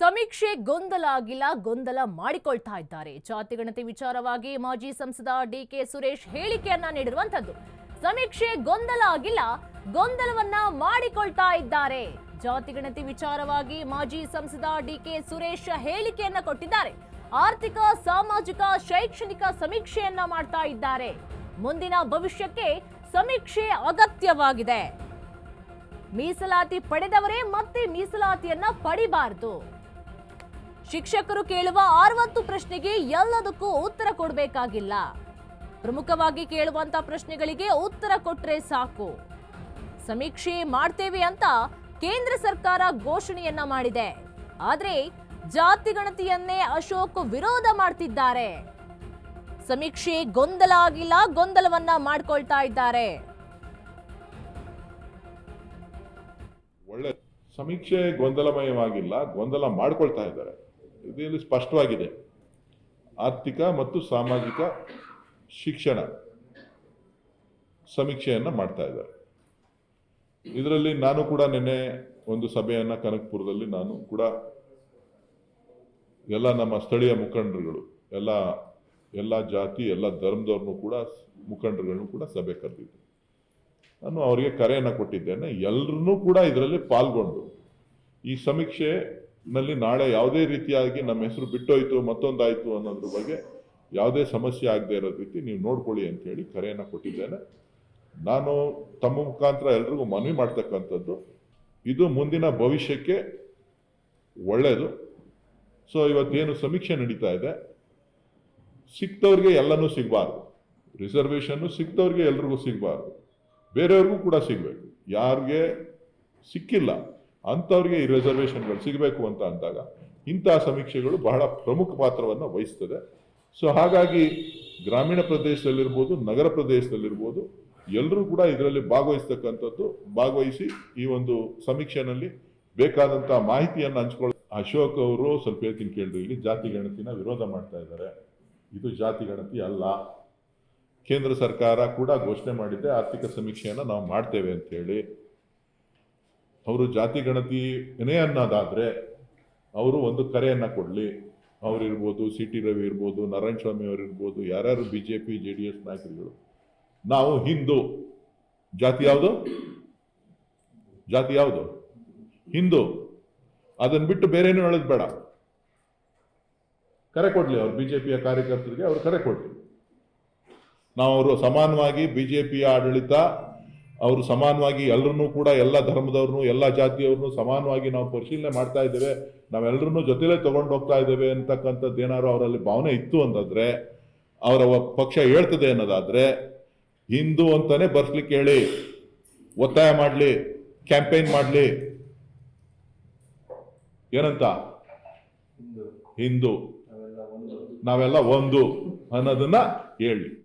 ಸಮೀಕ್ಷೆ ಗೊಂದಲ ಆಗಿಲ್ಲ, ಗೊಂದಲ ಮಾಡಿಕೊಳ್ತಾ ಇದ್ದಾರೆ. ಜಾತಿಗಣತಿ ವಿಚಾರವಾಗಿ ಮಾಜಿ ಸಂಸದ ಡಿ ಕೆ ಸುರೇಶ್ ಹೇಳಿಕೆಯನ್ನ ನೀಡಿರುವಂತದ್ದು ಸಮೀಕ್ಷೆ ಗೊಂದಲ ಆಗಿಲ್ಲ, ಗೊಂದಲವನ್ನ ಮಾಡಿಕೊಳ್ತಾ ಇದ್ದಾರೆ. ಜಾತಿಗಣತಿ ವಿಚಾರವಾಗಿ ಮಾಜಿ ಸಂಸದ ಡಿ ಕೆ ಸುರೇಶ್ ಹೇಳಿಕೆಯನ್ನ ಕೊಟ್ಟಿದ್ದಾರೆ. ಆರ್ಥಿಕ, ಸಾಮಾಜಿಕ, ಶೈಕ್ಷಣಿಕ ಸಮೀಕ್ಷೆಯನ್ನ ಮಾಡ್ತಾ ಇದ್ದಾರೆ. ಮುಂದಿನ ಭವಿಷ್ಯಕ್ಕೆ ಸಮೀಕ್ಷೆ ಅಗತ್ಯವಾಗಿದೆ. ಮೀಸಲಾತಿ ಪಡೆದವರೇ ಮತ್ತೆ ಮೀಸಲಾತಿಯನ್ನ ಪಡಿಬಾರದು. ಶಿಕ್ಷಕರು ಕೇಳುವ ಅರವತ್ತು ಪ್ರಶ್ನೆಗೆ ಎಲ್ಲದಕ್ಕೂ ಉತ್ತರ ಕೊಡಬೇಕಾಗಿಲ್ಲ. ಪ್ರಮುಖವಾಗಿ ಕೇಳುವಂತ ಪ್ರಶ್ನೆಗಳಿಗೆ ಉತ್ತರ ಕೊಟ್ರೆ ಸಾಕು. ಸಮೀಕ್ಷೆ ಮಾಡ್ತೇವೆ ಅಂತ ಕೇಂದ್ರ ಸರ್ಕಾರ ಘೋಷಣೆಯನ್ನ ಮಾಡಿದೆ. ಆದ್ರೆ ಜಾತಿ ಗಣತಿಯನ್ನೇ ಅಶೋಕ್ ವಿರೋಧ ಮಾಡ್ತಿದ್ದಾರೆ. ಸಮೀಕ್ಷೆ ಗೊಂದಲ ಆಗಿಲ್ಲ, ಗೊಂದಲವನ್ನ ಮಾಡ್ಕೊಳ್ತಾ ಇದ್ದಾರೆ. ಒಳ್ಳೆ ಸಮೀಕ್ಷೆ ಗೊಂದಲಮಯವಾಗಿಲ್ಲ, ಗೊಂದಲ ಮಾಡ್ಕೊಳ್ತಾ ಇದ್ದಾರೆ. ಇದರಲ್ಲಿ ಸ್ಪಷ್ಟವಾಗಿದೆ. ಆರ್ಥಿಕ ಮತ್ತು ಸಾಮಾಜಿಕ ಶಿಕ್ಷಣ ಸಮೀಕ್ಷೆಯನ್ನು ಮಾಡ್ತಾ ಇದ್ದಾರೆ. ಇದರಲ್ಲಿ ನಾನು ಕೂಡ ನಿನ್ನೆ ಒಂದು ಸಭೆಯನ್ನು ಕನಕಪುರದಲ್ಲಿ ನಾನು ಕೂಡ ಎಲ್ಲ ನಮ್ಮ ಸ್ಥಳೀಯ ಮುಖಂಡರುಗಳು, ಎಲ್ಲ ಎಲ್ಲ ಜಾತಿ, ಎಲ್ಲ ಧರ್ಮದವ್ರನ್ನೂ ಕೂಡ ಮುಖಂಡರುಗಳನ್ನು ಕೂಡ ಸಭೆ ಕರೆದಿದ್ದೆ. ನಾನು ಅವರಿಗೆ ಕರೆಯನ್ನು ಕೊಟ್ಟಿದ್ದೇನೆ. ಎಲ್ಲರನ್ನೂ ಕೂಡ ಇದರಲ್ಲಿ ಪಾಲ್ಗೊಂಡು ಈ ಸಮೀಕ್ಷೆನಲ್ಲಿ ನಾಳೆ ಯಾವುದೇ ರೀತಿಯಾಗಿ ನಮ್ಮ ಹೆಸರು ಬಿಟ್ಟೋಯ್ತು, ಮತ್ತೊಂದಾಯ್ತು ಅನ್ನೋದ್ರ ಬಗ್ಗೆ ಯಾವುದೇ ಸಮಸ್ಯೆ ಆಗದೆ ಇರೋ ರೀತಿ ನೀವು ನೋಡ್ಕೊಳ್ಳಿ ಅಂತ ಹೇಳಿ ಕರೆಯನ್ನು ಕೊಟ್ಟಿದ್ದೇನೆ. ನಾನು ತಮ್ಮ ಮುಖಾಂತರ ಎಲ್ರಿಗೂ ಮನವಿ ಮಾಡ್ತಕ್ಕಂಥದ್ದು, ಇದು ಮುಂದಿನ ಭವಿಷ್ಯಕ್ಕೆ ಒಳ್ಳೆಯದು ಸೊ ಇವತ್ತೇನು ಸಮೀಕ್ಷೆ ನಡೀತಾ ಇದೆ? ಸಿಕ್ತವ್ರಿಗೆ ಎಲ್ಲನೂ ಸಿಗಬಾರ್ದು. ರಿಸರ್ವೇಷನ್ನು ಸಿಕ್ತವ್ರಿಗೆ ಎಲ್ರಿಗೂ ಸಿಗಬಾರ್ದು. ಬೇರೆಯವ್ರಿಗೂ ಕೂಡ ಸಿಗಬೇಕು. ಯಾರಿಗೆ ಸಿಕ್ಕಿಲ್ಲ ಅಂಥವ್ರಿಗೆ ಈ ರಿಸರ್ವೇಷನ್ಗಳು ಸಿಗಬೇಕು ಅಂತ ಅಂದಾಗ ಇಂತಹ ಸಮೀಕ್ಷೆಗಳು ಬಹಳ ಪ್ರಮುಖ ಪಾತ್ರವನ್ನು ವಹಿಸ್ತದೆ. ಸೊ ಹಾಗಾಗಿ ಗ್ರಾಮೀಣ ಪ್ರದೇಶದಲ್ಲಿರ್ಬೋದು, ನಗರ ಪ್ರದೇಶದಲ್ಲಿರ್ಬೋದು ಎಲ್ಲರೂ ಕೂಡ ಇದರಲ್ಲಿ ಭಾಗವಹಿಸ್ತಕ್ಕಂಥದ್ದು, ಭಾಗವಹಿಸಿ ಈ ಒಂದು ಸಮೀಕ್ಷೆನಲ್ಲಿ ಬೇಕಾದಂಥ ಮಾಹಿತಿಯನ್ನು ಹಂಚ್ಕೊಳ್ಳ ಅಶೋಕ್ ಅವರು ಸ್ವಲ್ಪ ಹೇಳ್ತೀನಿ ಕೇಳಿದ್ರು ಇಲ್ಲಿ ಜಾತಿ ಗಣತಿನ ವಿರೋಧ ಮಾಡ್ತಾ ಇದ್ದಾರೆ. ಇದು ಜಾತಿ ಗಣತಿ ಅಲ್ಲ. ಕೇಂದ್ರ ಸರ್ಕಾರ ಕೂಡ ಘೋಷಣೆ ಮಾಡಿದ್ದೆ, ಆರ್ಥಿಕ ಸಮೀಕ್ಷೆಯನ್ನು ನಾವು ಮಾಡ್ತೇವೆ ಅಂತ ಹೇಳಿ. ಅವರು ಜಾತಿ ಗಣತಿನೇ ಅನ್ನೋದಾದರೆ ಅವರು ಒಂದು ಕರೆಯನ್ನು ಕೊಡಲಿ. ಅವರಿರ್ಬೋದು, ಸಿ ಟಿ ರವಿ ಇರ್ಬೋದು, ನಾರಾಯಣ ಸ್ವಾಮಿ ಅವರಿರ್ಬೋದು, ಯಾರ್ಯಾರು B J P J D S ನಾಯಕರುಗಳು. ನಾವು ಹಿಂದೂ. ಜಾತಿ ಯಾವುದು? ಜಾತಿ ಯಾವುದು? ಹಿಂದೂ. ಅದನ್ನ ಬಿಟ್ಟು ಬೇರೇನು ಹೇಳೋದು ಬೇಡ. ಕರೆ ಕೊಡಲಿ ಅವ್ರು ಪಿಯ ಕಾರ್ಯಕರ್ತರಿಗೆ ಅವ್ರು ಕರೆ ಕೊಡಲಿ. ನಾವು ಅವರು ಸಮಾನವಾಗಿ ಬಿ ಜೆ ಪಿಯ ಆಡಳಿತ ಅವರು ಸಮಾನವಾಗಿ ಎಲ್ಲರನ್ನೂ ಕೂಡ ಎಲ್ಲ ಧರ್ಮದವ್ರನ್ನು ಎಲ್ಲ ಜಾತಿಯವ್ರನ್ನು ಸಮಾನವಾಗಿ ನಾವು ಪರಿಶೀಲನೆ ಮಾಡ್ತಾ ಇದ್ದೇವೆ. ನಾವೆಲ್ಲರನ್ನೂ ಜೊತೆಲೇ ತಗೊಂಡು ಹೋಗ್ತಾ ಇದ್ದೇವೆ ಅಂತಕ್ಕಂಥದ್ದು ಏನಾದ್ರು ಅವರಲ್ಲಿ ಭಾವನೆ ಇತ್ತು ಅಂತಂದ್ರೆ ಅವರ ಪಕ್ಷ ಹೇಳ್ತದೆ ಅನ್ನೋದಾದ್ರೆ ಹಿಂದೂ ಅಂತಾನೆ ಬರ್ಸ್ಲಿಕ್ಕೆ ಹೇಳಿ ಒತ್ತಾಯ ಮಾಡಲಿ ಕ್ಯಾಂಪೇನ್ ಮಾಡಲಿ. ಏನಂತ? ಹಿಂದೂ. ನಾವೆಲ್ಲ ಒಂದು ಅನ್ನೋದನ್ನ ಹೇಳಿ.